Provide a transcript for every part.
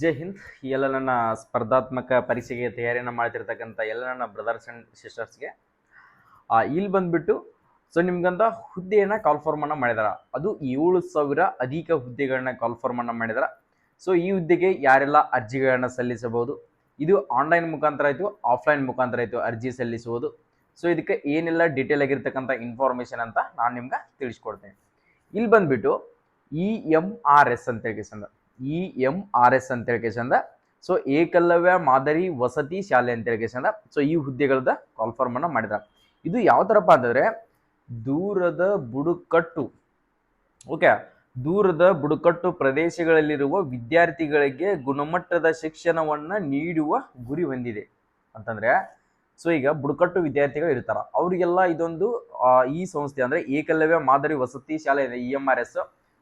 ಜೈ ಹಿಂದ್. ಎಲ್ಲ ನನ್ನ ಸ್ಪರ್ಧಾತ್ಮಕ ಪರೀಕ್ಷೆಗೆ ತಯಾರಿಯನ್ನು ಮಾಡ್ತಿರ್ತಕ್ಕಂಥ ಎಲ್ಲ ನನ್ನ ಬ್ರದರ್ಸ್ ಆ್ಯಂಡ್ ಸಿಸ್ಟರ್ಸ್ಗೆ ಇಲ್ಲಿ ಬಂದ್ಬಿಟ್ಟು ಸೊ ನಿಮ್ಗಂತ ಹುದ್ದೆಯನ್ನು ಕಾಲ್ಫಾರ್ಮನ್ನು ಮಾಡಿದಾರ. ಅದು ಏಳು ಸಾವಿರ ಅಧಿಕ ಹುದ್ದೆಗಳನ್ನ ಕಾಲ್ಫಾರ್ಮನ್ನು ಮಾಡಿದಾರ. ಸೊ ಈ ಹುದ್ದೆಗೆ ಯಾರೆಲ್ಲ ಅರ್ಜಿಗಳನ್ನು ಸಲ್ಲಿಸಬಹುದು? ಇದು ಆನ್ಲೈನ್ ಮುಖಾಂತರ ಆಯಿತು ಆಫ್ಲೈನ್ ಮುಖಾಂತರ ಆಯಿತು ಅರ್ಜಿ ಸಲ್ಲಿಸುವುದು. ಸೊ ಇದಕ್ಕೆ ಏನೆಲ್ಲ ಡೀಟೇಲ್ ಆಗಿರ್ತಕ್ಕಂಥ ಇನ್ಫಾರ್ಮೇಷನ್ ಅಂತ ನಾನು ನಿಮ್ಗೆ ತಿಳಿಸ್ಕೊಡ್ತೇನೆ. ಇಲ್ಲಿ ಬಂದ್ಬಿಟ್ಟು ಇ ಎಂ ಆರ್ ಎಸ್ ಅಂತ ಹೇಳಿ ಇ ಎಂ ಆರ್ ಎಸ್ ಅಂತ ಹೇಳ್ಕೇಶಂದ ಸೊ ಏಕಲವ್ಯ, ಮಾದರಿ, ವಸತಿ ಶಾಲೆ ಅಂತ ಹೇಳ್ಕೇಶಂದ ಸೊ ಈ ಹುದ್ದೆಗಳದ ಕಾಲ್ಫಾರ್ಮ್ ಅನ್ನ ಮಾಡಿದ್ರ. ಇದು ಯಾವ ಥರಪ್ಪ ಅಂತಂದ್ರೆ ದೂರದ ಬುಡಕಟ್ಟು. ಓಕೆ ದೂರದ ಬುಡಕಟ್ಟು ಪ್ರದೇಶಗಳಲ್ಲಿರುವ ವಿದ್ಯಾರ್ಥಿಗಳಿಗೆ ಗುಣಮಟ್ಟದ ಶಿಕ್ಷಣವನ್ನ ನೀಡುವ ಗುರಿ ಹೊಂದಿದೆ. ಅಂತಂದ್ರೆ ಸೊ ಈಗ ಬುಡಕಟ್ಟು ವಿದ್ಯಾರ್ಥಿಗಳು ಇರ್ತಾರ. ಅವರಿಗೆಲ್ಲ ಇದೊಂದು ಈ ಸಂಸ್ಥೆ ಅಂದ್ರೆ ಏಕಲವ್ಯ, ಮಾದರಿ, ವಸತಿ ಶಾಲೆ E M R S.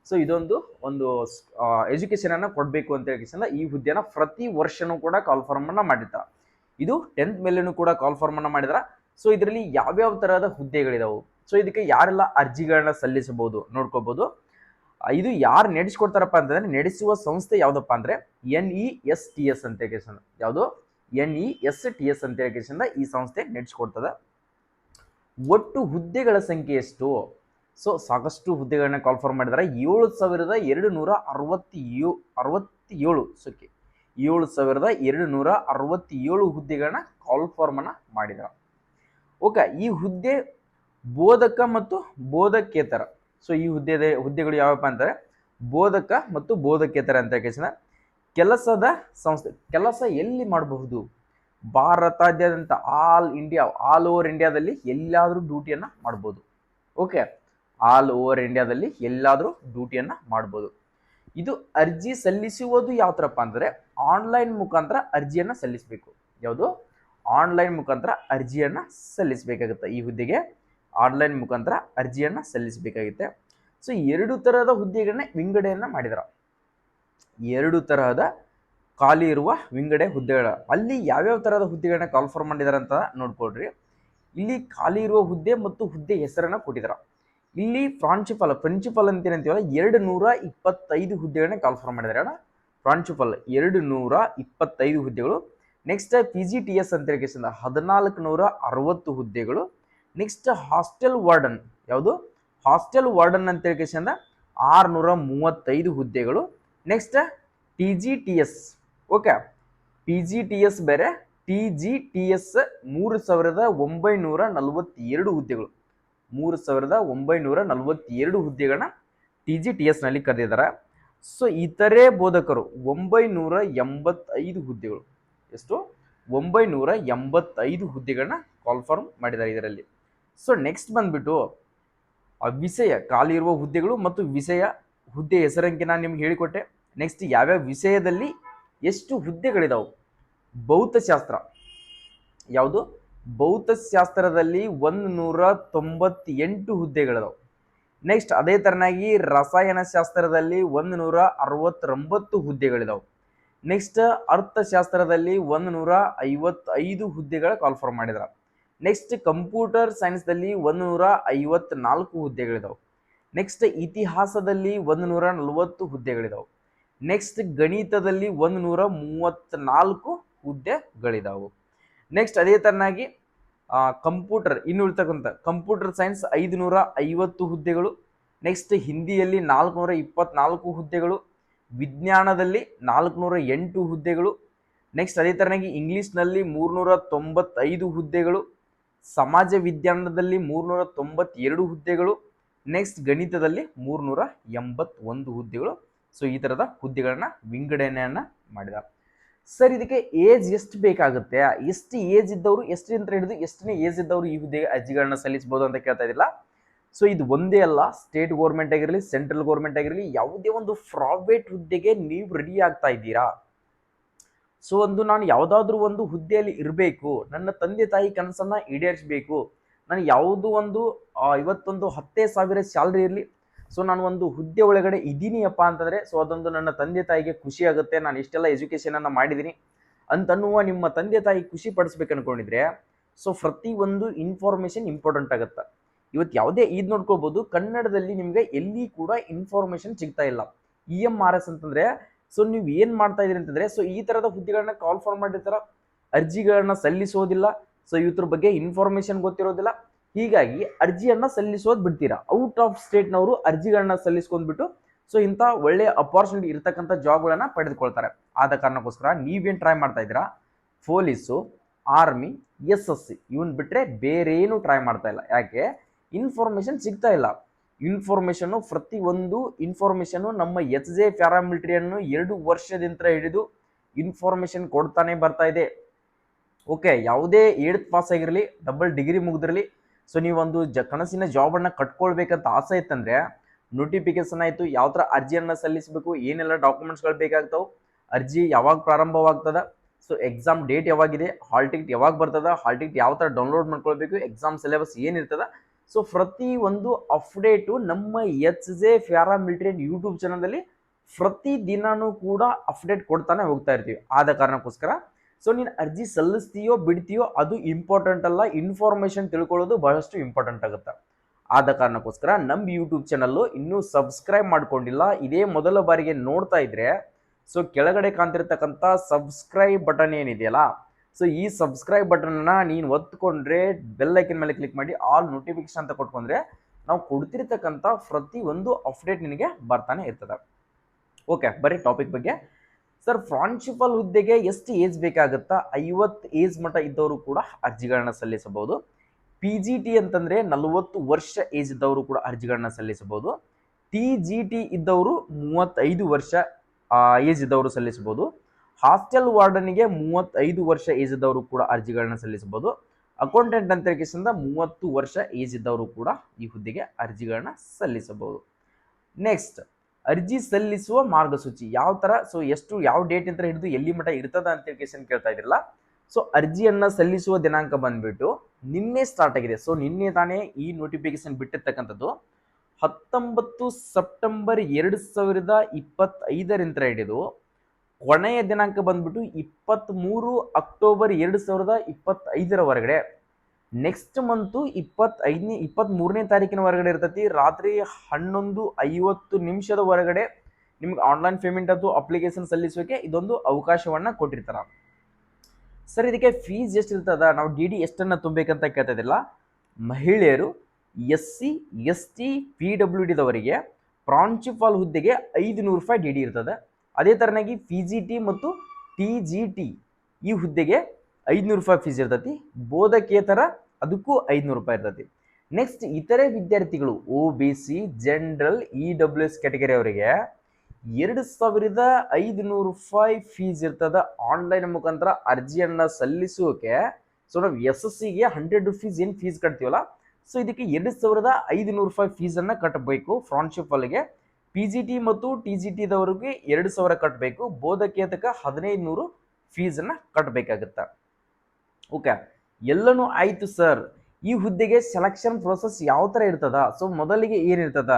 So ಇದೊಂದು ಒಂದು ಎಜುಕೇಶನ್ ಅನ್ನ ಕೊಡಬೇಕು ಅಂತ ಹೇಳಿ ಈ ಹುದ್ದೆನ ಪ್ರತಿ ವರ್ಷನೂ ಕೂಡ ಕಾಲ್ಫಾರ್ಮ್ ಅನ್ನ ಮಾಡಿರ್ತಾರೆ. ಇದು ಟೆಂತ್ ಮೇಲೆನೂ ಕೂಡ ಕಾಲ್ಫಾರ್ಮ್ ಅನ್ನ ಮಾಡಿದ್ರ. ಸೊ ಇದರಲ್ಲಿ ಯಾವ್ಯಾವ ತರಹದ ಹುದ್ದೆಗಳಿದಾವು? ಸೊ ಇದಕ್ಕೆ ಯಾರೆಲ್ಲ ಅರ್ಜಿಗಳನ್ನ ಸಲ್ಲಿಸಬಹುದು ನೋಡ್ಕೋಬಹುದು ಇದು ಯಾರು ನಡೆಸ್ಕೊಡ್ತಾರಪ್ಪ ಅಂತಂದ್ರೆ ನಡೆಸುವ ಸಂಸ್ಥೆ ಯಾವ್ದಪ್ಪ ಅಂದ್ರೆ N E S T S ಅಂತ ಹೇಳ್ಕೇಶನ್ ಯಾವುದು? N E S T S ಅಂತ ಹೇಳ್ಕೇಶನ್ ಈ ಸಂಸ್ಥೆ ನಡೆಸ್ಕೊಡ್ತದೆ. ಒಟ್ಟು ಹುದ್ದೆಗಳ ಸಂಖ್ಯೆ ಎಷ್ಟು? ಸೊ ಸಾಕಷ್ಟು ಹುದ್ದೆಗಳನ್ನ ಕಾಲ್ಫಾರ್ಮ್ ಮಾಡಿದ್ದಾರೆ ಏಳು ಸಾವಿರದ ಎರಡು ನೂರ ಅರವತ್ತೇಳು ಅರವತ್ತೇಳು ಸೊಕ್ಕೆ. ಏಳು ಸಾವಿರದ ಎರಡು ನೂರ ಅರವತ್ತೇಳು ಹುದ್ದೆಗಳನ್ನ ಕಾಲ್ ಫಾರ್ಮನ್ನು ಮಾಡಿದ್ದಾರೆ ಓಕೆ, ಈ ಹುದ್ದೆ ಬೋಧಕ ಮತ್ತು ಬೋಧಕೇತರ. ಸೊ ಈ ಹುದ್ದೆ ಹುದ್ದೆಗಳು ಯಾವಪ್ಪ ಅಂತಾರೆ ಬೋಧಕ ಮತ್ತು ಬೋಧಕೇತರ ಅಂತ ಕೇಳಿಸಿದ ಕೆಲಸದ ಸಂಸ್ಥೆ, ಕೆಲಸ ಎಲ್ಲಿ ಮಾಡಬಹುದು? ಭಾರತಾದ್ಯಂತ ಆಲ್ ಇಂಡಿಯಾ ಆಲ್ ಓವರ್ ಇಂಡಿಯಾದಲ್ಲಿ ಎಲ್ಲಾದರೂ ಡ್ಯೂಟಿಯನ್ನು ಮಾಡ್ಬೋದು. ಓಕೆ ಆಲ್ ಓವರ್ ಇಂಡಿಯಾದಲ್ಲಿ ಎಲ್ಲಾದರೂ ಡ್ಯೂಟಿಯನ್ನು ಮಾಡ್ಬೋದು. ಇದು ಅರ್ಜಿ ಸಲ್ಲಿಸುವುದು ಯಾವ ಥರಪ್ಪ ಅಂದರೆ ಆನ್ಲೈನ್ ಮುಖಾಂತರ ಅರ್ಜಿಯನ್ನು ಸಲ್ಲಿಸಬೇಕು. ಯಾವುದು? ಆನ್ಲೈನ್ ಮುಖಾಂತರ ಅರ್ಜಿಯನ್ನು ಸಲ್ಲಿಸಬೇಕಾಗುತ್ತೆ ಈ ಹುದ್ದೆಗೆ. ಆನ್ಲೈನ್ ಮುಖಾಂತರ ಅರ್ಜಿಯನ್ನು ಸಲ್ಲಿಸಬೇಕಾಗುತ್ತೆ. ಸೊ ಎರಡು ತರಹದ ಹುದ್ದೆಗಳನ್ನ ವಿಂಗಡೆಯನ್ನು ಮಾಡಿದ್ದಾರೆ ಎರಡು ತರಹದ ಖಾಲಿ ಇರುವ ವಿಂಗಡೆ ಹುದ್ದೆಗಳ. ಅಲ್ಲಿ ಯಾವ್ಯಾವ ತರಹದ ಹುದ್ದೆಗಳನ್ನ ಕಾಲ್ಫಾರ್ಮ್ ಮಾಡಿದಾರೆ ಅಂತ ನೋಡ್ಕೊಳ್ರಿ. ಇಲ್ಲಿ ಖಾಲಿ ಇರುವ ಹುದ್ದೆ ಮತ್ತು ಹುದ್ದೆ ಹೆಸರನ್ನ ಕೊಟ್ಟಿದ್ದಾರೆ ಇಲ್ಲಿ ಪ್ರಾಂಶುಪಾಲ, ಪ್ರಿನ್ಸಿಪಲ್ ಅಂತ ಏನಂತೀವಲ್ಲ ಎರಡು ನೂರ ಇಪ್ಪತ್ತೈದು ಹುದ್ದೆಗಳನ್ನ ಕಾಲ್ಫಾರ್ಮ್ ಮಾಡಿದ್ದಾರೆ. ಅಣ್ಣ, ಪ್ರಾಂಶುಪಾಲ್ ಎರಡು ನೂರ ಇಪ್ಪತ್ತೈದು ಹುದ್ದೆಗಳು. Next P G T S ಅಂತ ಹೇಳಿ ಹದಿನಾಲ್ಕು ನೂರ ಅರವತ್ತು ಹುದ್ದೆಗಳು. ನೆಕ್ಸ್ಟ್ ಹಾಸ್ಟೆಲ್ ವಾರ್ಡನ್, ಯಾವುದು? ಹಾಸ್ಟೆಲ್ ವಾರ್ಡನ್ ಅಂತ ಹೇಳಿ ಆರುನೂರ ಮೂವತ್ತೈದು ಹುದ್ದೆಗಳು. Next T G T S okay. P G T S ಬೇರೆ ಟಿ ಜಿ ಟಿ ಎಸ್ ಮೂರು ಸಾವಿರದ ಒಂಬೈನೂರ ನಲವತ್ತೆರಡು ಹುದ್ದೆಗಳು. ಮೂರು ಸಾವಿರದ ಒಂಬೈನೂರ ನಲವತ್ತೆರಡು ಹುದ್ದೆಗಳನ್ನ ಟಿ ಜಿ ಟಿ ಎಸ್ನಲ್ಲಿ ಕರೆದಿದ್ದಾರೆ. ಸೊ ಇತರೆ ಬೋಧಕರು ಒಂಬೈನೂರ ಎಂಬತ್ತೈದು ಹುದ್ದೆಗಳು. ಎಷ್ಟು? ಒಂಬೈನೂರ ಎಂಬತ್ತೈದು ಹುದ್ದೆಗಳನ್ನ ಕಾಲ್ಫಾರ್ಮ್ ಮಾಡಿದ್ದಾರೆ ಇದರಲ್ಲಿ. ಸೊ ನೆಕ್ಸ್ಟ್ ಬಂದ್ಬಿಟ್ಟು ಆ ವಿಷಯ ಖಾಲಿ ಇರುವ ಹುದ್ದೆಗಳು ಮತ್ತು ವಿಷಯ ಹುದ್ದೆ ಹೆಸರಂಕೆ ನಾನು ನಿಮ್ಗೆ ಹೇಳಿಕೊಟ್ಟೆ. ನೆಕ್ಸ್ಟ್ ಯಾವ್ಯಾವ ವಿಷಯದಲ್ಲಿ ಎಷ್ಟು ಹುದ್ದೆಗಳಿದಾವೆ? ಭೌತಶಾಸ್ತ್ರ. ಯಾವುದು? ಭೌತಶಾಸ್ತ್ರದಲ್ಲಿ ಒಂದು ನೂರ ತೊಂಬತ್ತೆಂಟು ಹುದ್ದೆಗಳಿದಾವೆ. ನೆಕ್ಸ್ಟ್ ಅದೇ ಥರನಾಗಿ ರಸಾಯನಶಾಸ್ತ್ರದಲ್ಲಿ ಒಂದು ನೂರ ಅರವತ್ತೊಂಬತ್ತು ಹುದ್ದೆಗಳಿದಾವೆ. ನೆಕ್ಸ್ಟ್ ಅರ್ಥಶಾಸ್ತ್ರದಲ್ಲಿ ಒಂದು ನೂರ ಐವತ್ತೈದು ಹುದ್ದೆಗಳ ಕಾಲ್ಫರ್ ಮಾಡಿದ್ರು. ನೆಕ್ಸ್ಟ್ ಕಂಪ್ಯೂಟರ್ ಸೈನ್ಸ್ದಲ್ಲಿ ಒಂದು ನೂರ ಐವತ್ನಾಲ್ಕು ಹುದ್ದೆಗಳಿದಾವೆ. ನೆಕ್ಸ್ಟ್ ಇತಿಹಾಸದಲ್ಲಿ ಒಂದು ನೂರ ನಲವತ್ತು ಹುದ್ದೆಗಳಿದಾವೆ. ನೆಕ್ಸ್ಟ್ ಗಣಿತದಲ್ಲಿ ಒಂದು ನೂರ ಮೂವತ್ತ್ನಾಲ್ಕು ಹುದ್ದೆಗಳಿದಾವೆ. ನೆಕ್ಸ್ಟ್ ಅದೇ ತರನಾಗಿ ಕಂಪ್ಯೂಟರ್ ಇನ್ನು ಉಳ್ತಕ್ಕಂಥ ಕಂಪ್ಯೂಟರ್ ಸೈನ್ಸ್ ಐದುನೂರ ಐವತ್ತು ಹುದ್ದೆಗಳು ನೆಕ್ಸ್ಟ್ ಹಿಂದಿಯಲ್ಲಿ ನಾಲ್ಕುನೂರ ಇಪ್ಪತ್ನಾಲ್ಕು ಹುದ್ದೆಗಳು, ವಿಜ್ಞಾನದಲ್ಲಿ ನಾಲ್ಕುನೂರ ಎಂಟು ಹುದ್ದೆಗಳು ನೆಕ್ಸ್ಟ್ ಅದೇ ಥರನಾಗಿ ಇಂಗ್ಲೀಷ್ನಲ್ಲಿ ಮೂರುನೂರ ತೊಂಬತ್ತೈದು ಹುದ್ದೆಗಳು, ಸಮಾಜ ವಿಜ್ಞಾನದಲ್ಲಿ ಮೂರುನೂರ ತೊಂಬತ್ತೆರಡು ಹುದ್ದೆಗಳು ನೆಕ್ಸ್ಟ್ ಗಣಿತದಲ್ಲಿ ಮೂರುನೂರ ಎಂಬತ್ತೊಂದು ಹುದ್ದೆಗಳು. ಸೊ ಈ ಥರದ ಹುದ್ದೆಗಳನ್ನು ವಿಂಗಡಣೆಯನ್ನು ಮಾಡಿದ್ದಾರೆ ಸರ್, ಇದಕ್ಕೆ ಏಜ್ ಎಷ್ಟು ಬೇಕಾಗುತ್ತೆ? ಎಷ್ಟು ಏಜ್ ಇದ್ದವರು, ಎಷ್ಟು ಅಂತ ಹಿಡಿದು ಎಷ್ಟನೇ ಏಜ್ ಇದ್ದವರು ಈ ಹುದ್ದೆಗೆ ಅರ್ಜಿಗಳನ್ನ ಸಲ್ಲಿಸಬಹುದು ಅಂತ ಕೇಳ್ತಾ ಇದಿಲ್ಲ ಸೊ ಇದು ಒಂದೇ ಅಲ್ಲ ಸ್ಟೇಟ್ ಗೌರ್ಮೆಂಟ್ ಆಗಿರಲಿ ಸೆಂಟ್ರಲ್ ಗೌರ್ಮೆಂಟ್ ಆಗಿರಲಿ, ಯಾವುದೇ ಒಂದು ಪ್ರೈವೇಟ್ ಹುದ್ದೆಗೆ ನೀವು ರೆಡಿ ಆಗ್ತಾ ಇದ್ದೀರಾ? ಸೊ ಒಂದು ನಾನು ಯಾವುದಾದ್ರೂ ಒಂದು ಹುದ್ದೆಯಲ್ಲಿ ಇರಬೇಕು, ನನ್ನ ತಂದೆ ತಾಯಿ ಕನಸನ್ನ ಈಡೇರಿಸಬೇಕು, ನಾನು ಯಾವುದು ಒಂದು ಇವತ್ತೊಂದು ಹತ್ತೇ ಸಾವಿರ ಸ್ಯಾಲ್ರಿ ಇರಲಿ ಸೊ ನಾನು ಒಂದು ಹುದ್ದೆ ಒಳಗಡೆ ಇದ್ದೀನಿಯಪ್ಪ ಅಂತಂದರೆ ಸೊ ಅದೊಂದು ನನ್ನ ತಂದೆ ತಾಯಿಗೆ ಖುಷಿ ಆಗುತ್ತೆ. ನಾನು ಇಷ್ಟೆಲ್ಲ ಎಜುಕೇಷನನ್ನು ಮಾಡಿದ್ದೀನಿ ಅಂತನ್ನುವ ನಿಮ್ಮ ತಂದೆ ತಾಯಿ ಖುಷಿ ಪಡಿಸ್ಬೇಕು ಅನ್ಕೊಂಡಿದ್ರೆ ಸೊ ಪ್ರತಿ ಒಂದು ಇನ್ಫಾರ್ಮೇಷನ್ ಇಂಪಾರ್ಟೆಂಟ್ ಆಗುತ್ತೆ. ಇವತ್ತು ಯಾವುದೇ ಇದು ನೋಡ್ಕೋಬಹುದು ಕನ್ನಡದಲ್ಲಿ ನಿಮಗೆ ಎಲ್ಲಿ ಕೂಡ ಇನ್ಫಾರ್ಮೇಷನ್ ಸಿಗ್ತಾ ಇಲ್ಲ. ಇ ಎಂ ಆರ್ ಎಸ್ ಅಂತಂದ್ರೆ ಸೊ ನೀವು ಏನು ಮಾಡ್ತಾ ಇದೀರಿ ಅಂತಂದ್ರೆ ಸೊ ಈ ಥರದ ಹುದ್ದೆಗಳನ್ನ ಕಾಲ್ ಫಾರ್ ಮಾಡಿರ್ತಾರ ಅರ್ಜಿಗಳನ್ನ ಸಲ್ಲಿಸೋದಿಲ್ಲ. ಸೊ ಇವ್ರ ಬಗ್ಗೆ ಇನ್ಫಾರ್ಮೇಷನ್ ಗೊತ್ತಿರೋದಿಲ್ಲ. ಹೀಗಾಗಿ ಅರ್ಜಿಯನ್ನ ಸಲ್ಲಿಸೋದು ಬಿಡ್ತೀರಾ? ಔಟ್ ಆಫ್ ಸ್ಟೇಟ್ನವರು ಅರ್ಜಿಗಳನ್ನ ಸಲ್ಲಿಸ್ಕೊಂಡ್ಬಿಟ್ಟು ಸೊ ಇಂಥ ಒಳ್ಳೆ ಅಪಾರ್ಚುನಿಟಿ ಇರತಕ್ಕಂಥ ಜಾಬ್ಗಳನ್ನ ಪಡೆದುಕೊಳ್ತಾರೆ. ಆದ ಕಾರಣಕ್ಕೋಸ್ಕರ ನೀವೇನು ಟ್ರೈ ಮಾಡ್ತಾ ಇದ್ದೀರಾ? Police army S S C, ಇವನ್ ಬಿಟ್ಟರೆ ಬೇರೇನು ಟ್ರೈ ಮಾಡ್ತಾ ಇಲ್ಲ. ಯಾಕೆ? ಇನ್ಫಾರ್ಮೇಷನ್ ಸಿಗ್ತಾ ಇಲ್ಲ. ಇನ್ಫಾರ್ಮೇಷನ್ನು ಒಂದು ಇನ್ಫಾರ್ಮೇಷನ್ನು ನಮ್ಮ ಎಚ್ ಜೆ ಪ್ಯಾರಾಮಿಲಿಟ್ರಿಯನ್ನು ಎರಡು ವರ್ಷದಿಂದ ಹಿಡಿದು ಇನ್ಫಾರ್ಮೇಷನ್ ಕೊಡ್ತಾನೆ ಬರ್ತಾ ಇದೆ. ಓಕೆ ಯಾವುದೇ ಏಳ್ತ್ ಪಾಸ್ ಆಗಿರಲಿ ಡಬಲ್ ಡಿಗ್ರಿ ಮುಗಿದಿರಲಿ ಸೊ ನೀವೊಂದು ಜ, ಕನಸಿನ ಜಾಬನ್ನು ಕಟ್ಕೊಳ್ಬೇಕಂತ ಆಸೆ ಇತ್ತಂದರೆ ನೋಟಿಫಿಕೇಶನ್ ಆಯಿತು, ಯಾವ ಥರ ಅರ್ಜಿಯನ್ನು ಸಲ್ಲಿಸಬೇಕು, ಏನೆಲ್ಲ ಡಾಕ್ಯುಮೆಂಟ್ಸ್ಗಳು ಬೇಕಾಗ್ತಾವೆ, ಅರ್ಜಿ ಯಾವಾಗ ಪ್ರಾರಂಭವಾಗ್ತದೆ ಸೊ ಎಕ್ಸಾಮ್ ಡೇಟ್ ಯಾವಾಗಿದೆ ಹಾಲ್ ಟಿಕೆಟ್ ಯಾವಾಗ ಬರ್ತದ ಹಾಲ್ ಟಿಕೆಟ್ ಯಾವ ಥರ ಡೌನ್ಲೋಡ್ ಮಾಡ್ಕೊಳ್ಬೇಕು ಎಕ್ಸಾಮ್ ಸಿಲೆಬಸ್ ಏನಿರ್ತದ ಸೊ ಪ್ರತಿ ಒಂದು ಅಪ್ಡೇಟು ನಮ್ಮ ಎಚ್ ಜೆ ಪ್ಯಾರಾಮಿಲಿಟರಿ ಯೂಟ್ಯೂಬ್ ಚಾನಲಲ್ಲಿ ಪ್ರತಿ ದಿನಾನೂ ಕೂಡ ಅಪ್ಡೇಟ್ ಕೊಡ್ತಾನೆ ಹೋಗ್ತಾ ಇರ್ತೀವಿ. ಆದ ಕಾರಣಕ್ಕೋಸ್ಕರ ಸೊ ನೀನು ಅರ್ಜಿ ಸಲ್ಲಿಸ್ತೀಯೋ ಬಿಡ್ತೀಯೋ ಅದು ಇಂಪಾರ್ಟೆಂಟ್ ಅಲ್ಲ. ಇನ್ಫಾರ್ಮೇಷನ್ ತಿಳ್ಕೊಳ್ಳೋದು ಬಹಳಷ್ಟು ಇಂಪಾರ್ಟೆಂಟ್ ಆಗುತ್ತೆ. ಆದ ಕಾರಣಕ್ಕೋಸ್ಕರ ನಮ್ಮ ಯೂಟ್ಯೂಬ್ ಚಾನಲ್ಲು ಇನ್ನೂ ಸಬ್ಸ್ಕ್ರೈಬ್ ಮಾಡ್ಕೊಂಡಿಲ್ಲ. ಇದೇ ಮೊದಲ ಬಾರಿಗೆ ನೋಡ್ತಾ ಇದ್ರೆ ಸೊ ಕೆಳಗಡೆ ಕಾಣ್ತಿರ್ತಕ್ಕಂಥ ಸಬ್ಸ್ಕ್ರೈಬ್ ಬಟನ್ ಏನಿದೆಯಲ್ಲ ಸೊ ಈ ಸಬ್ಸ್ಕ್ರೈಬ್ ಬಟನ್ನ ನೀನು ಒತ್ಕೊಂಡ್ರೆ ಬೆಲ್ ಐಕನ್ ಮೇಲೆ ಕ್ಲಿಕ್ ಮಾಡಿ ಆಲ್ ನೋಟಿಫಿಕೇಶನ್ ಅಂತ ಕೊಟ್ಕೊಂಡ್ರೆ ನಾವು ಕೊಡ್ತಿರ್ತಕ್ಕಂಥ ಪ್ರತಿ ಒಂದು ಅಪ್ಡೇಟ್ ನಿನಗೆ ಬರ್ತಾನೆ ಇರ್ತದೆ. ಓಕೆ ಬರೀ ಟಾಪಿಕ್ ಬಗ್ಗೆ ಸರ್ ಪ್ರಾನ್ಸಿಪಲ್ ಹುದ್ದೆಗೆ ಎಷ್ಟು ಏಜ್ ಬೇಕಾಗುತ್ತಾ? ಐವತ್ತು ಏಜ್ ಮಟ್ಟ ಇದ್ದವರು ಕೂಡ ಅರ್ಜಿಗಳನ್ನ ಸಲ್ಲಿಸಬಹುದು. ಪಿ ಜಿ ಟಿ ಅಂತಂದರೆ ನಲವತ್ತು ವರ್ಷ ಏಜ್ ಇದ್ದವರು ಕೂಡ ಅರ್ಜಿಗಳನ್ನ ಸಲ್ಲಿಸಬಹುದು. ಟಿ ಜಿ ಟಿ ಇದ್ದವರು ಮೂವತ್ತೈದು ವರ್ಷ ಏಜ್ ಇದ್ದವರು ಸಲ್ಲಿಸಬಹುದು. ಹಾಸ್ಟೆಲ್ ವಾರ್ಡನಿಗೆ ಮೂವತ್ತೈದು ವರ್ಷ ಏಜ್ ಇದ್ದವರು ಕೂಡ ಅರ್ಜಿಗಳನ್ನ ಸಲ್ಲಿಸಬಹುದು. ಅಕೌಂಟೆಂಟ್ ಅಂತ ಕೇಸಿಂದ ಮೂವತ್ತು ವರ್ಷ ಏಜ್ ಇದ್ದವರು ಕೂಡ ಈ ಹುದ್ದೆಗೆ ಅರ್ಜಿಗಳನ್ನ ಸಲ್ಲಿಸಬಹುದು. ನೆಕ್ಸ್ಟ್ ಅರ್ಜಿ ಸಲ್ಲಿಸುವ ಮಾರ್ಗಸೂಚಿ. ಯಾವ ಥರ ಸೊ ಎಷ್ಟು, ಯಾವ ಡೇಟ್ ಅಂತ ಹಿಡಿದು ಎಲ್ಲಿ ಮಠ ಇರ್ತದ ಅಂತ ಕ್ವೆಶನ್ ಕೇಳ್ತಾ ಇದ್ರಲ್ಲ ಸೊ ಅರ್ಜಿಯನ್ನ ಸಲ್ಲಿಸುವ ದಿನಾಂಕ ಬಂದ್ಬಿಟ್ಟು ನಿನ್ನೆ ಸ್ಟಾರ್ಟ್ ಆಗಿದೆ. ಸೊ ನಿನ್ನೆ ತಾನೇ ಈ ನೋಟಿಫಿಕೇಶನ್ ಬಿಟ್ಟಿರ್ತಕ್ಕಂಥದ್ದು. ಹತ್ತೊಂಬತ್ತು ಸೆಪ್ಟೆಂಬರ್ ಎರಡು ಸಾವಿರದ ಇಪ್ಪತ್ತೈದರಿಂದ ಹಿಡಿದು ಕೊನೆಯ ದಿನಾಂಕ ಬಂದ್ಬಿಟ್ಟು ಇಪ್ಪತ್ತ್ಮೂರು ಅಕ್ಟೋಬರ್ ಎರಡು ಸಾವಿರದ ಇಪ್ಪತ್ತೈದರ ಹೊರಗಡೆ ನೆಕ್ಸ್ಟ್ ಮಂತು ಇಪ್ಪತ್ತೈದನೇ ಇಪ್ಪತ್ತ್ಮೂರನೇ ತಾರೀಕಿನ ಹೊರಗಡೆ ಇರ್ತೈತಿ. ರಾತ್ರಿ ಹನ್ನೊಂದು ಐವತ್ತು ನಿಮಿಷದ ಹೊರಗಡೆ ನಿಮ್ಗೆ ಆನ್ಲೈನ್ ಪೇಮೆಂಟ್ ಅಥವಾ ಅಪ್ಲಿಕೇಶನ್ ಸಲ್ಲಿಸೋಕೆ ಇದೊಂದು ಅವಕಾಶವನ್ನು ಕೊಟ್ಟಿರ್ತಾರೆ. ಸರ್, ಇದಕ್ಕೆ ಫೀಸ್ ಎಷ್ಟು ಇರ್ತದ? ನಾವು ಡಿ ಡಿ ಎಷ್ಟನ್ನು ತುಂಬಬೇಕಂತ ಕೇಳ್ತಾ ಮಹಿಳೆಯರು S C S T P W ಡಿದವರಿಗೆ ಪ್ರಾಂಶುಪಾಲ್ ಹುದ್ದೆಗೆ ಐದು ನೂರು ರೂಪಾಯಿ ಡಿ ಡಿ ಇರ್ತದೆ. ಅದೇ ಥರನಾಗಿ ಪಿ ಜಿ ಟಿ ಮತ್ತು ಟಿ ಜಿ ಟಿ ಈ ಹುದ್ದೆಗೆ ಐದುನೂರು ರೂಪಾಯಿ ಫೀಸ್ ಇರ್ತೈತಿ. ಬೋಧಕೇತರ ಅದಕ್ಕೂ ಐದುನೂರು ರೂಪಾಯಿ ಇರ್ತೈತಿ ನೆಕ್ಸ್ಟ್ ಇತರೆ ವಿದ್ಯಾರ್ಥಿಗಳು O B C general E W S category ಅವರಿಗೆ ಎರಡು ಸಾವಿರದ ಐದುನೂರು ರೂಪಾಯಿ ಫೀಸ್ ಇರ್ತದ. ಆನ್ಲೈನ್ ಮುಖಾಂತರ ಅರ್ಜಿಯನ್ನು ಸಲ್ಲಿಸೋಕೆ ಸೊ ನಾವು ಎಸ್ ಎಸ್ ಸಿಗೆ ಹಂಡ್ರೆಡ್ ರುಪೀಸ್ ಏನು ಫೀಸ್ ಕಟ್ತೀವಲ್ಲ ಸೊ ಇದಕ್ಕೆ ಎರಡು ಸಾವಿರದ ಐದುನೂರು ರೂಪಾಯಿ ಫೀಸನ್ನು ಕಟ್ಟಬೇಕು ಫ್ರಾನ್ಶಿಪಲ್ಗೆ ಪಿ ಜಿ ಟಿ ಮತ್ತು ಟಿ ಜಿ ಟಿದವರಿಗೆ ಎರಡು ಸಾವಿರ ಕಟ್ಟಬೇಕು ಬೋಧಕೇತಕ ಹದಿನೈದು ನೂರು ಫೀಸನ್ನು ಕಟ್ಟಬೇಕಾಗತ್ತೆ ಓಕೆ ಎಲ್ಲನೂ ಆಯಿತು ಸರ್. ಈ ಹುದ್ದೆಗೆ ಸೆಲೆಕ್ಷನ್ ಪ್ರೊಸೆಸ್ ಯಾವ ಥರ ಇರ್ತದ? ಸೊ ಮೊದಲಿಗೆ ಏನಿರ್ತದ?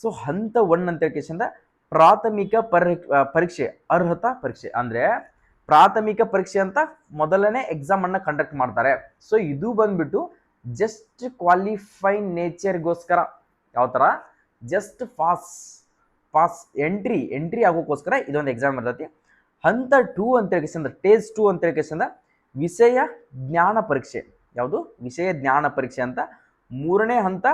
ಸೊ ಹಂತ ಒನ್ ಅಂತ ಹೇಳ್ಕೇಶಂದ ಪ್ರಾಥಮಿಕ ಪರಿ ಪರೀಕ್ಷೆ, ಅರ್ಹತಾ ಪರೀಕ್ಷೆ. ಅಂದರೆ, ಪ್ರಾಥಮಿಕ ಪರೀಕ್ಷೆ ಅಂತ ಮೊದಲನೇ ಎಕ್ಸಾಮನ್ನು ಕಂಡಕ್ಟ್ ಮಾಡ್ತಾರೆ. ಸೊ ಇದು ಬಂದ್ಬಿಟ್ಟು ಜಸ್ಟ್ ಕ್ವಾಲಿಫೈ ನೇಚರ್ಗೋಸ್ಕರ ಯಾವ ಥರ? Just pass pass entry entry ಆಗೋಕ್ಕೋಸ್ಕರ ಇದೊಂದು ಎಕ್ಸಾಮ್ ಇರ್ತೈತಿ. ಹಂತ ಟೂ ಅಂತ ಕೇಸಿಂದ ಟೇಸ್ ಟೂ ಅಂತ ಕೇಸಿಂದ ವಿಷಯ ಜ್ಞಾನ ಪರೀಕ್ಷೆ. ಯಾವುದು? ವಿಷಯ ಜ್ಞಾನ ಪರೀಕ್ಷೆ ಅಂತ. ಮೂರನೇ ಹಂತ,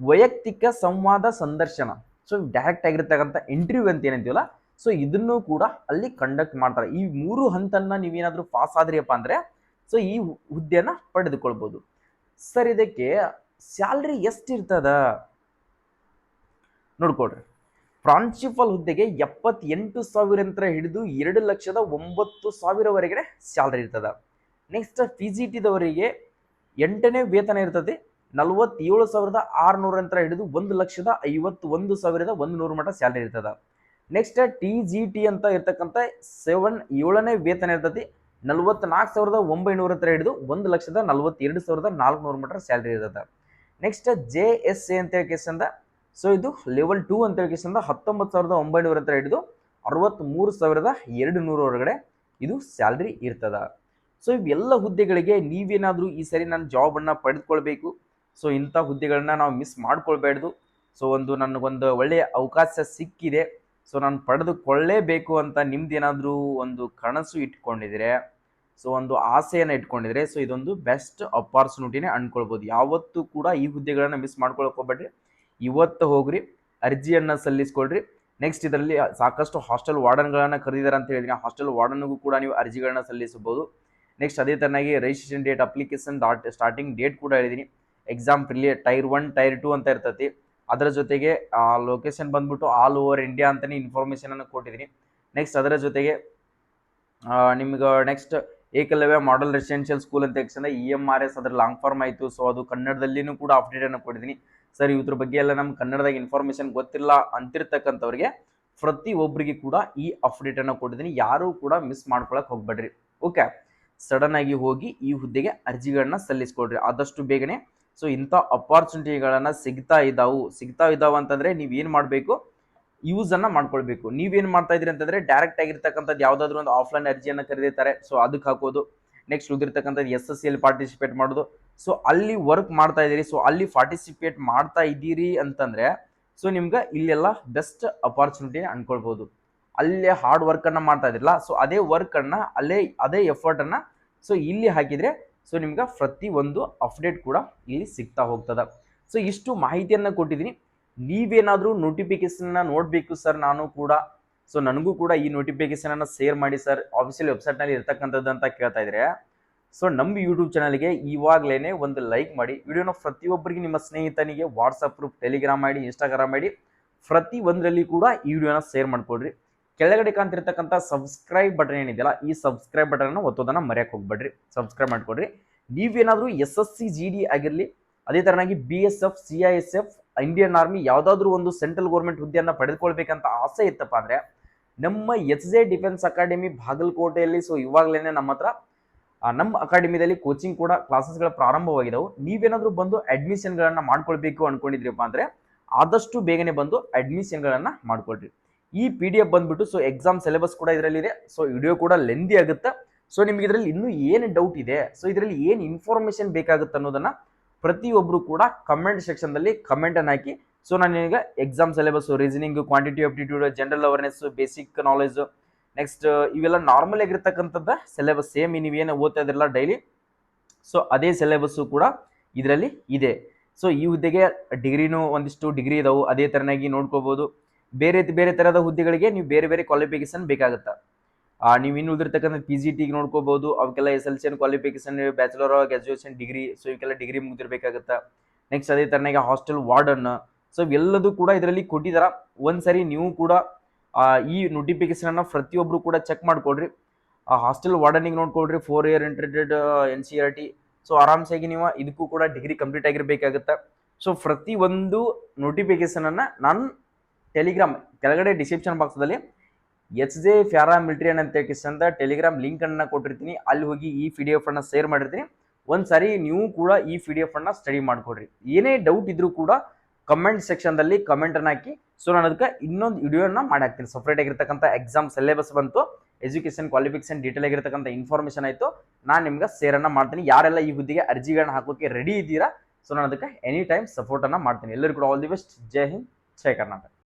ವೈಯಕ್ತಿಕ ಸಂವಾದ ಸಂದರ್ಶನ. ಸೊ ಡೈರೆಕ್ಟ್ ಆಗಿರ್ತಕ್ಕಂಥ ಇಂಟರ್ವ್ಯೂ ಅಂತ ಏನಂತೀವಲ್ಲ? ಸೊ ಇದನ್ನು ಕೂಡ ಅಲ್ಲಿ ಕಂಡಕ್ಟ್ ಮಾಡ್ತಾರೆ. ಈ ಮೂರು ಹಂತನ್ನ ನೀವೇನಾದರೂ ಪಾಸ್ ಆದ್ರಿಯಪ್ಪ ಅಂದರೆ ಸೊ ಈ ಹುದ್ದೆಯನ್ನ ಪಡೆದುಕೊಳ್ಬೋದು. ಸರ್, ಇದಕ್ಕೆ ಸ್ಯಾಲ್ರಿ ಎಷ್ಟಿರ್ತದ? ನೋಡ್ಕೊಡ್ರಿ ಪ್ರಾನ್ಸಿಪಲ್ ಹುದ್ದೆಗೆ ಎಪ್ಪತ್ತೆಂಟು ಸಾವಿರ ಹಿಡಿದು ಎರಡು ಲಕ್ಷದ ಒಂಬತ್ತು ಸಾವಿರವರೆಗೆ ಸ್ಯಾಲ್ರಿ ಇರ್ತದ. ನೆಕ್ಸ್ಟ್ ಪಿ ಜಿ ಟಿದವರಿಗೆ ಎಂಟನೇ ವೇತನ ಇರ್ತದೆ. ನಲವತ್ತೇಳು ಸಾವಿರದ ಆರುನೂರಂತ ಹಿಡಿದು ಒಂದು ಲಕ್ಷದ ಐವತ್ತು ಒಂದು ಸಾವಿರದ ಒಂದು ನೂರು ಮಟ್ಟ ಸ್ಯಾಲ್ರಿ ಇರ್ತದೆ. ನೆಕ್ಸ್ಟ್ ಟಿ ಜಿ ಟಿ ಅಂತ ಇರ್ತಕ್ಕಂಥ ಸೆವೆನ್ ಏಳನೇ ವೇತನ ಇರ್ತದೆ. ನಲವತ್ನಾಲ್ಕು ಸಾವಿರದ ಒಂಬೈನೂರ ಹತ್ರ ಹಿಡಿದು ಒಂದು ಲಕ್ಷದ ನಲವತ್ತೆರಡು ಸಾವಿರದ ನಾಲ್ಕುನೂರು ಮೀಟರ್ ಸ್ಯಾಲ್ರಿ ಇರ್ತದೆ. ನೆಕ್ಸ್ಟ್ ಜೆ ಎಸ್ ಎ ಅಂತ ಕೇಸಂದ ಸೊ ಇದು ಲೆವೆಲ್ ಟೂ ಅಂತ ಕೇಸಂದ ಹತ್ತೊಂಬತ್ತು ಸಾವಿರದ ಒಂಬೈನೂರ ಹತ್ರ ಹಿಡಿದು ಅರವತ್ತ್ಮೂರು ಸಾವಿರದ ಎರಡು ನೂರವರೆಗಡೆ ಇದು ಸ್ಯಾಲ್ರಿ ಇರ್ತದ. ಸೊ ಇವೆಲ್ಲ ಹುದ್ದೆಗಳಿಗೆ ನೀವೇನಾದರೂ ಈ ಸರಿ ನನ್ನ ಜಾಬನ್ನು ಪಡೆದುಕೊಳ್ಬೇಕು. ಸೊ ಇಂಥ ಹುದ್ದೆಗಳನ್ನ ನಾವು ಮಿಸ್ ಮಾಡ್ಕೊಳ್ಬೇಡ್ದು ಸೊ ಒಂದು ನನಗೊಂದು ಒಳ್ಳೆಯ ಅವಕಾಶ ಸಿಕ್ಕಿದೆ. ಸೊ ನಾನು ಪಡೆದುಕೊಳ್ಳೇಬೇಕು ಅಂತ ನಿಮ್ದೇನಾದರೂ ಒಂದು ಕನಸು ಇಟ್ಕೊಂಡಿದ್ರೆ ಸೊ ಒಂದು ಆಸೆಯನ್ನು ಇಟ್ಕೊಂಡಿದ್ರೆ ಸೊ ಇದೊಂದು ಬೆಸ್ಟ್ ಅಪಾರ್ಚುನಿಟಿನೇ ಅಂದ್ಕೊಳ್ಬೋದು ಯಾವತ್ತೂ ಕೂಡ ಈ ಹುದ್ದೆಗಳನ್ನು ಮಿಸ್ ಮಾಡ್ಕೊಳಕ್ಕೆ ಹೋಗ್ಬೇಡ್ರಿ. ಇವತ್ತು ಹೋಗ್ರಿ, ಅರ್ಜಿಯನ್ನು ಸಲ್ಲಿಸ್ಕೊಳ್ರಿ. ನೆಕ್ಸ್ಟ್ ಇದರಲ್ಲಿ ಸಾಕಷ್ಟು ಹಾಸ್ಟೆಲ್ ವಾರ್ಡನ್ಗಳನ್ನು ಕರೆದಿದ್ದಾರೆ ಅಂತ ಹೇಳಿದ್ರೆ. ಹಾಸ್ಟೆಲ್ ವಾರ್ಡನ್ಗೂ ಕೂಡ ನೀವು ಅರ್ಜಿಗಳನ್ನ ಸಲ್ಲಿಸಬಹುದು. ನೆಕ್ಸ್ಟ್ ಅದೇ ತರನಾಗಿ registration date application dot starting date ಕೂಡ ಹೇಳಿದ್ದೀನಿ ಎಕ್ಸಾಮ್ ಪ್ರಿಲಿಯ ಟೈರ್ ಒನ್ ಟೈರ್ ಟು ಅಂತ ಇರ್ತತಿ. ಅದರ ಜೊತೆಗೆ ಲೊಕೇಶನ್ ಬಂದ್ಬಿಟ್ಟು ಆಲ್ ಓವರ್ ಇಂಡಿಯಾ ಅಂತಲೇ ಇನ್ಫಾರ್ಮೇಷನನ್ನು ಕೊಟ್ಟಿದ್ದೀನಿ ನೆಕ್ಸ್ಟ್ ಅದರ ಜೊತೆಗೆ ನಿಮ್ಗೆ next Ekalavya model residential school ಅಂತ ತಕ್ಷಣ ಇ ಎಂ ಆರ್ ಎಸ್ ಅದ್ರ ಲಾಂಗ್ ಫಾರ್ಮ್ ಆಯಿತು. ಸೊ ಅದು ಕನ್ನಡದಲ್ಲಿನೂ ಕೂಡ ಅಪ್ಡೇಟನ್ನು ಕೊಟ್ಟಿದ್ದೀನಿ ಸರ್ ಇದ್ರ ಬಗ್ಗೆ ಎಲ್ಲ ನಮ್ಗೆ ಕನ್ನಡದಾಗ ಇನ್ಫಾರ್ಮೇಷನ್ ಗೊತ್ತಿಲ್ಲ ಅಂತಿರ್ತಕ್ಕಂಥವ್ರಿಗೆ ಪ್ರತಿ ಒಬ್ಬರಿಗೆ ಕೂಡ ಈ ಅಪ್ಡೇಟನ್ನು ಕೊಟ್ಟಿದ್ದೀನಿ ಯಾರೂ ಕೂಡ ಮಿಸ್ ಮಾಡ್ಕೊಳಕ್ಕೆ ಹೋಗ್ಬೇಡ್ರಿ. ಓಕೆ ಸಡನ್ ಆಗಿ ಹೋಗಿ ಈ ಹುದ್ದೆಗೆ ಅರ್ಜಿಗಳನ್ನ ಸಲ್ಲಿಸ್ಕೊಡ್ರಿ. ಆದಷ್ಟು ಬೇಗನೆ. ಸೊ ಇಂಥ ಅಪಾರ್ಚುನಿಟಿಗಳನ್ನ ಸಿಗ್ತಾ ಇದ್ದಾವು ಸಿಗ್ತಾ ಇದ್ದಾವೆ ಅಂತಂದ್ರೆ ನೀವೇನು ಮಾಡಬೇಕು? ಯೂಸ್ ಅನ್ನ ಮಾಡ್ಕೊಳ್ಬೇಕು. ನೀವೇನು ಮಾಡ್ತಾ ಇದ್ರಿ ಅಂತಂದ್ರೆ ಡೈರೆಕ್ಟ್ ಆಗಿರ್ತಕ್ಕಂಥದ್ದು ಯಾವ್ದಾದ್ರು ಒಂದು ಆಫ್ಲೈನ್ ಅರ್ಜಿಯನ್ನು ಕರೆದಿರ್ತಾರೆ. ಸೊ ಅದಕ್ಕೆ ಹಾಕೋದು. ನೆಕ್ಸ್ಟ್ ಉಳಿದಿರ್ತಕ್ಕಂಥದ್ದು ಎಸ್ ಎಸ್ ಸಿಯಲ್ಲಿ ಪಾರ್ಟಿಸಿಪೇಟ್ ಮಾಡೋದು. ಸೊ ಅಲ್ಲಿ ವರ್ಕ್ ಮಾಡ್ತಾ ಇದ್ದೀರಿ. ಸೊ ಅಲ್ಲಿ ಪಾರ್ಟಿಸಿಪೇಟ್ ಮಾಡ್ತಾ ಇದ್ದೀರಿ ಅಂತಂದ್ರೆ ಸೊ ನಿಮ್ಗೆ ಇಲ್ಲೆಲ್ಲ ಬೆಸ್ಟ್ ಅಪಾರ್ಚುನಿಟಿ ಅನ್ಕೊಳ್ಬೋದು. ಅಲ್ಲೇ ಹಾರ್ಡ್ ವರ್ಕನ್ನು ಮಾಡ್ತಾ ಇದ್ರಲ್ಲ ಸೊ ಅದೇ ವರ್ಕನ್ನು ಅಲ್ಲೇ, ಅದೇ ಎಫರ್ಟನ್ನು ಸೊ ಇಲ್ಲಿ ಹಾಕಿದರೆ ಸೊ ನಿಮ್ಗೆ ಪ್ರತಿ ಒಂದು ಅಪ್ಡೇಟ್ ಕೂಡ ಇಲ್ಲಿ ಸಿಗ್ತಾ ಹೋಗ್ತದೆ. ಸೊ ಇಷ್ಟು ಮಾಹಿತಿಯನ್ನು ಕೊಟ್ಟಿದ್ದೀನಿ. ನೀವೇನಾದರೂ ನೋಟಿಫಿಕೇಶನ್ನ ನೋಡಬೇಕು ಸರ್ ನಾನು ಕೂಡ. ಸೊ ನನಗೂ ಕೂಡ ಈ ನೋಟಿಫಿಕೇಶನನ್ನು ಶೇರ್ ಮಾಡಿ ಸರ್ ಆಫಿಷಿಯಲ್ ವೆಬ್ಸೈಟ್ನಲ್ಲಿ ಇರ್ತಕ್ಕಂಥದ್ದು ಅಂತ ಕೇಳ್ತಾ ಇದ್ರೆ ಸೊ ನಮ್ಮ ಯೂಟ್ಯೂಬ್ ಚಾನಲ್ಗೆ ಇವಾಗಲೇ ಒಂದು ಲೈಕ್ ಮಾಡಿ. ವಿಡಿಯೋನ ಪ್ರತಿಯೊಬ್ಬರಿಗೆ ನಿಮ್ಮ ಸ್ನೇಹಿತನಿಗೆ ವಾಟ್ಸಪ್ ಗ್ರೂಪ್ ಟೆಲಿಗ್ರಾಮ್ ಮಾಡಿ ಇನ್ಸ್ಟಾಗ್ರಾಮ್ ಮಾಡಿ ಪ್ರತಿ ಒಂದರಲ್ಲಿ ಕೂಡ ಈ ವಿಡಿಯೋನ ಶೇರ್ ಮಾಡ್ಕೊಡ್ರಿ. ಕೆಳಗಡೆ ಕಾಣ್ತಿರ್ತಕ್ಕಂಥ ಸಬ್ಸ್ಕ್ರೈಬ್ ಬಟನ್ ಏನಿದೆಯಲ್ಲ, ಈ ಸಬ್ಸ್ಕ್ರೈಬ್ ಬಟನ್ ಒತ್ತೋದನ್ನ ಮರೆಯಕ್ಕೆ ಹೋಗ್ಬೇಡ್ರಿ. ಸಬ್ಸ್ಕ್ರೈಬ್ ಮಾಡ್ಕೊಡ್ರಿ. ನೀವೇನಾದರೂ S S C G D ಆಗಿರಲಿ, ಅದೇ ತರನಾಗಿ B S F C I S F Indian army ಯಾವುದಾದ್ರೂ ಒಂದು ಸೆಂಟ್ರಲ್ ಗೌರ್ಮೆಂಟ್ ಹುದ್ದೆಯನ್ನು ಪಡೆದುಕೊಳ್ಬೇಕಂತ ಆಸೆ ಇತ್ತಪ್ಪ ಅಂದರೆ, ನಮ್ಮ ಎಸ್ ಜೆ ಡಿಫೆನ್ಸ್ ಅಕಾಡೆಮಿ ಬಾಗಲಕೋಟೆಯಲ್ಲಿ ಸೊ ಇವಾಗಲೇ ನಮ್ಮ ಹತ್ರ ನಮ್ಮ ಅಕಾಡೆಮಿದಲ್ಲಿ ಕೋಚಿಂಗ್ ಕೂಡ ಕ್ಲಾಸಸ್ಗಳು ಪ್ರಾರಂಭವಾಗಿದ್ದವು ನೀವೇನಾದರೂ ಬಂದು ಅಡ್ಮಿಷನ್ಗಳನ್ನು ಮಾಡ್ಕೊಳ್ಬೇಕು ಅಂದ್ಕೊಂಡಿದ್ರಿಪ್ಪ ಅಂದರೆ, ಆದಷ್ಟು ಬೇಗನೆ ಬಂದು ಅಡ್ಮಿಷನ್ಗಳನ್ನು ಮಾಡ್ಕೊಳ್ರಿ. ಈ ಪಿ ಡಿ ಎಫ್ ಬಂದ್ಬಿಟ್ಟು ಸೊ ಎಕ್ಸಾಮ್ ಸಿಲೆಬಸ್ ಕೂಡ ಇದರಲ್ಲಿದೆ. ಸೊ ವಿಡಿಯೋ ಕೂಡ ಲೆಂದಿ ಆಗುತ್ತೆ. ಸೊ ನಿಮ್ಗೆ ಇದರಲ್ಲಿ ಇನ್ನೂ ಏನು ಡೌಟ್ ಇದೆ? ಸೊ ಇದರಲ್ಲಿ ಏನು ಇನ್ಫಾರ್ಮೇಷನ್ ಬೇಕಾಗುತ್ತೆ ಅನ್ನೋದನ್ನ ಪ್ರತಿಯೊಬ್ಬರು ಕೂಡ ಕಮೆಂಟ್ ಸೆಕ್ಷನ್ದಲ್ಲಿ ಕಮೆಂಟನ್ನು ಹಾಕಿ. ಸೊ ನಾನು ನಿಮಗೆ exam syllabus reasoning quantity aptitude general awareness basic knowledge next ಇವೆಲ್ಲ ನಾರ್ಮಲ್ ಆಗಿರ್ತಕ್ಕಂಥದ್ದು ಸಿಲೆಬಸ್ ಸೇಮ್ ನೀವೇನು ಓದ್ತಾ ಇದ್ರಲ್ಲ ಡೈಲಿ ಸೊ ಅದೇ ಸಿಲೆಬಸ್ಸು ಕೂಡ ಇದರಲ್ಲಿ ಇದೆ. ಸೊ ಈ ಹುದ್ದೆಗೆ ಡಿಗ್ರಿನೂ ಒಂದಿಷ್ಟು ಡಿಗ್ರಿ ಇದಾವೆ. ಅದೇ ಥರನಾಗಿ ನೋಡ್ಕೋಬೋದು. ಬೇರೆ ಬೇರೆ ಥರದ ಹುದ್ದೆಗಳಿಗೆ ನೀವು ಬೇರೆ ಬೇರೆ ಕ್ವಾಲಿಫಿಕೇಶನ್ ಬೇಕಾಗುತ್ತೆ? ನೀವು ಇನ್ನು ಉಳಿದಿರ್ತಕ್ಕಂಥ ಪಿ ಜಿ ಟಿಗೆ ನೋಡ್ಕೋಬಹುದು ಅವಕ್ಕೆಲ್ಲ S L C qualification bachelor graduation degree so ಇವಕ್ಕೆಲ್ಲ ಡಿಗ್ರಿ ಮುಗಿದಿರಬೇಕಾಗುತ್ತೆ? ನೆಕ್ಸ್ಟ್ ಅದೇ ತರನಾಗಿ ಹಾಸ್ಟೆಲ್ ವಾರ್ಡನ್ ಸೊ ಇವೆಲ್ಲದೂ ಕೂಡ ಇದರಲ್ಲಿ ಕೊಟ್ಟಿದಾರ. ಒಂದ್ಸರಿ ನೀವು ಕೂಡ ಈ ನೋಟಿಫಿಕೇಶನ್ ಪ್ರತಿಯೊಬ್ಬರು ಕೂಡ ಚೆಕ್ ಮಾಡ್ಕೊಡ್ರಿ. ಹಾಸ್ಟೆಲ್ ವಾರ್ಡನಿಗೆ ನೋಡ್ಕೊಡ್ರಿ four year integrated N C R T so ಆರಾಮ್ಸಾಗಿ ನೀವು ಇದಕ್ಕೂ ಕೂಡ ಡಿಗ್ರಿ ಕಂಪ್ಲೀಟ್ ಆಗಿರಬೇಕಾಗುತ್ತೆ? ಸೊ ಪ್ರತಿ ಒಂದು ನೋಟಿಫಿಕೇಶನನ್ನು ನಾನು ಟೆಲಿಗ್ರಾಮ್, ಕೆಳಗಡೆ ಡಿಸ್ಕ್ರಿಪ್ಷನ್ ಬಾಕ್ಸ್ದಲ್ಲಿ ಎಚ್ ಜೆ ಫ್ಯಾರಾ ಮಿಲ್ಟ್ರಿ ಅಂತ ಅಂತ ಟೆಲಿಗ್ರಾಮ್ ಲಿಂಕ್ ಅನ್ನ ಕೊಟ್ಟಿರ್ತೀನಿ. ಅಲ್ಲಿ ಹೋಗಿ ಈ ಪಿ ಡಿ ಎಫ್ ಅನ್ನ ಶೇರ್ ಮಾಡಿರ್ತೀನಿ. ಒಂದ್ಸರಿ ನೀವು ಕೂಡ ಈ ಪಿ ಡಿ ಎಫ್ ಅನ್ನ ಸ್ಟಡಿ ಮಾಡ್ಕೊಡ್ರಿ. ಏನೇ ಡೌಟ್ ಇದ್ರೂ ಕೂಡ ಕಮೆಂಟ್ ಸೆಕ್ಷನ್ದಲ್ಲಿ ಕಮೆಂಟ್ ಅನ್ನ ಹಾಕಿ. ಸೊ ನಾನು ಅದಕ್ಕೆ ಇನ್ನೊಂದು ವಿಡಿಯೋನ ಮಾಡಿ ಹಾಕ್ತೀನಿ. ಸಪ್ರೇಟ್ ಆಗಿರ್ತಕ್ಕಂಥ ಎಕ್ಸಾಮ್ ಸಿಲೆಬಸ್ ಬಂತು. ಎಜುಕೇಷನ್ ಕ್ವಾಲಿಫಿಕೇಷನ್ ಡೀಟೇಲ್ ಆಗಿರ್ತಕ್ಕಂಥ ಇನ್ಫಾರ್ಮೇಷನ್ ಆಯಿತು. ನಾನು ನಿಮ್ಗೆ ಶೇರನ್ನು ಮಾಡ್ತೀನಿ. ಯಾರೆಲ್ಲ ಈ ಹುದ್ದೆಗೆ ಅರ್ಜಿಗಳನ್ನ ಹಾಕೋಕೆ ರೆಡಿ ಇದ್ದೀರಾ? ಸೊ ನಾನು ಅದಕ್ಕೆ ಎನಿ ಟೈಮ್ ಸಪೋರ್ಟನ್ನು ಮಾಡ್ತೀನಿ. ಎಲ್ಲರಿಗೂ ಕೂಡ ಆಲ್ ದಿ ಬೆಸ್ಟ್ ಜೈ ಹಿಂದ್, ಜೈ ಕರ್ನಾಟಕ.